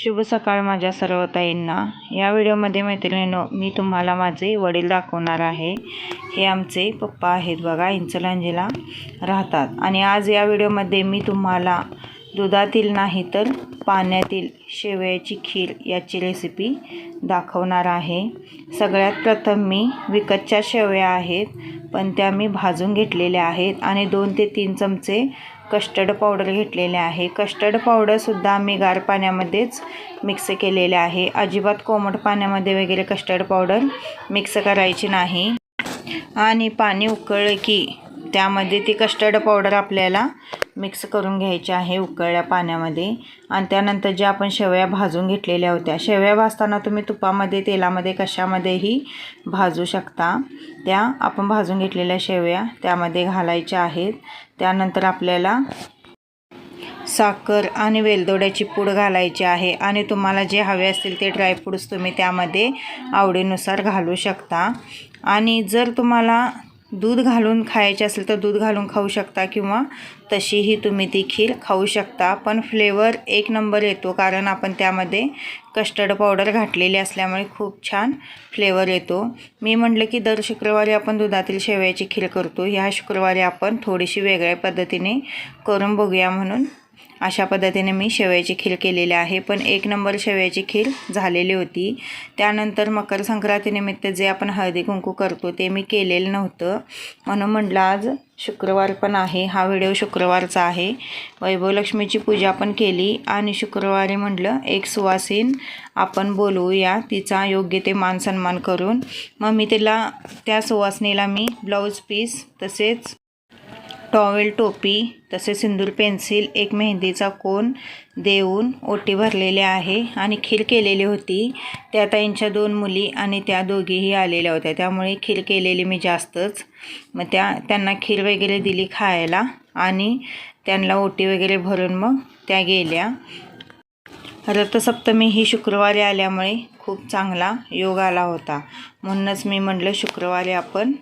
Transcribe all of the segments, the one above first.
शुभ सकाळ माझ्या सर्व ताईंना. या व्हिडिओमध्ये मैत्रिणींनो मी तुम्हाला माझे वडील दाखवणार आहे. हे आमचे पप्पा आहेत बघा इंचलांजीला राहतात. आणि आज या व्हिडिओमध्ये मी तुम्हाला दुधातील नाही तर पाण्यातील शेवयाची खीर याची रेसिपी दाखवणार आहे. सगळ्यात प्रथम मी विकतच्या शेवया आहेत पण त्या मी भाजून घेतलेल्या आहेत आणि दोन ते तीन चमचे कस्टर्ड पावडर घेतलेले आहे. कस्टर्ड पावडरसुद्धा मी गार पाण्यामध्येच मिक्स केलेले आहे. अजिबात कोमट पाण्यामध्ये वगैरे कस्टर्ड पावडर मिक्स करायची नाही. आणि पाणी उकळलं की त्यामध्ये ती कस्टर्ड पावडर आपल्याला मिक्स करून घ्यायचे आहे उकळल्या पाण्यामध्ये. आणि त्यानंतर ज्या आपण शेवया भाजून घेतलेल्या होत्या शेवया भाजताना तुम्ही तुपामध्ये तेलामध्ये कशामध्येही भाजू शकता. त्या आपण भाजून घेतलेल्या शेवया त्यामध्ये घालायच्या आहेत. त्यानंतर आपल्याला साखर आणि वेलदोड्याची पूड घालायची आहे. आणि तुम्हाला जे हवे असतील ते ड्रायफ्रूट्स तुम्ही त्यामध्ये आवडीनुसार घालू शकता. आणि जर तुम्हाला दूध घालून खायचे असेल तर दूध घालून खाऊ शकता किंवा तशीही तुम्ही ती खीर खाऊ शकता. पण फ्लेवर एक नंबर येतो कारण आपण त्यामध्ये कस्टर्ड पावडर घातलेली असल्यामुळे खूप छान फ्लेवर येतो. मी म्हटलं की दर शुक्रवारी आपण दुधातील शेवयाची खीर करतो. ह्या शुक्रवारी आपण थोडीशी वेगळ्या पद्धतीने करून बघूया म्हणून अशा पद्धतीने मी शेवयाची खीर केलेली आहे. पण एक नंबर शेवयाची खीर झालेली होती. त्यानंतर मकर संक्रांतीनिमित्त जे आपण हळदी कुंकू करतो ते मी केलेलं नव्हतं. म्हणून म्हटलं आज शुक्रवार पण आहे. हा व्हिडिओ शुक्रवारचा आहे. वैभवलक्ष्मीची पूजा पण केली आणि शुक्रवारी म्हटलं एक सुवासीन आपण बोलवूया. तिचा योग्य ते मान सन्मान करून. मग मी तिला त्या सुवासनीला मी ब्लाऊज पीस तसेच टॉवेल टोपी तसे सिंदूर पेन्सिल एक मेहंदीचा कोन देऊन ओटी भरलेले आहे आणि खीर केलेली होती. त्या ताईंच्या दोन मुली आणि त्या दोघीही आलेल्या होत्या. त्यामुळे खीर केलेली मी जास्तच. मग त्या त्यांना खीर वगैरे दिली खायला आणि त्यांना ओटी वगैरे भरून मग त्या गेल्या. रथसप्तमी ही शुक्रवारी आल्यामुळे खूप चांगला योग आला होता. म्हणूनच मी म्हटलं शुक्रवारी आपण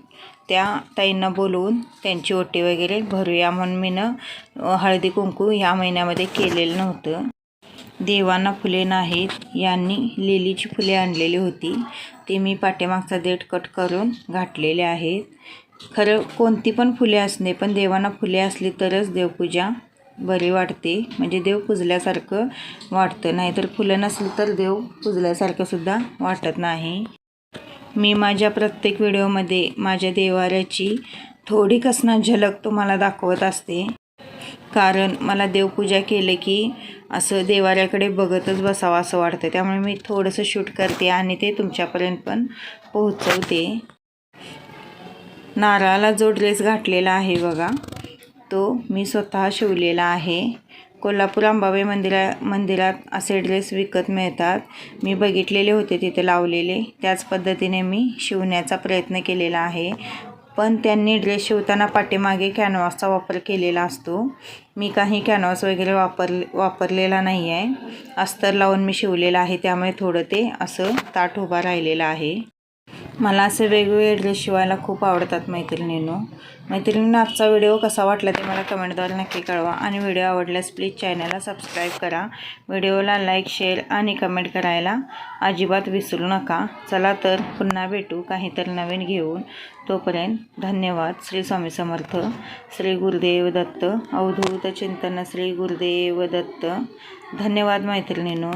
त्या ताईंना बोलवून त्यांची ओटी वगैरे भरूया म्हणून मी न हळदी कुंकू ह्या महिन्यामध्ये केलेलं नव्हतं. देवांना फुले नाहीत यांनी लिलीची फुले आणलेली होती. ती मी पाठीमागचा देठ कट करून घातलेले आहेत. खरं कोणती पण फुले असणे पण देवांना फुले असली तरच देवपूजा बरी वाटते. म्हणजे देव पुजल्यासारखं वाटतं नाहीतर फुलं नसली तर देव पुजल्यासारखं सुद्धा वाटत नाही. मी माझ्या प्रत्येक व्हिडिओमध्ये माझ्या देवाऱ्याची थोडी कसना झलक तुम्हाला दाखवत असते. कारण मला देवपूजा केले की असं देवाऱ्याकडे बघतच बसावं असं वाटतं. त्यामुळे मी थोडंसं शूट करते आणि ते तुमच्यापर्यंत पण पोहोचवते. नारळाला जो ड्रेस घातलेला आहे बघा तो मी स्वतः शिवलेला आहे. कोल्हापूर अंबाबाई मंदिरा मंदिरात असे ड्रेस विकत मिळतात. मी बघितलेले होते तिथे लावलेले. त्याच पद्धतीने मी शिवण्याचा प्रयत्न केलेला आहे. पण त्यांनी ड्रेस शिवताना पाठीमागे कॅनव्हासचा वापर केलेला असतो. मी काही कॅनव्हास वगैरे वापर वापरलेला नाही आहे अस्तर लावून मी शिवलेलं आहे. त्यामुळे थोडं ते असं ताट उभा राहिलेलं आहे. मला असे वेगवेगळे ड्रेस शिवायला खूप आवडतात मैत्रिणींनो. मैत्रिणींना आजचा व्हिडिओ कसा वाटला ते मला कमेंटद्वारे नक्की कळवा. आणि व्हिडिओ आवडल्यास प्लीज चॅनलला सबस्क्राईब करा. व्हिडिओला लाईक शेअर आणि कमेंट करायला अजिबात विसरू नका. चला तर पुन्हा भेटू काहीतरी नवीन घेऊन. तोपर्यंत धन्यवाद. श्री स्वामी समर्थ. श्री गुरुदेव दत्त. अवधूत चिंतन श्री गुरुदेव दत्त. धन्यवाद मैत्रिणींनो.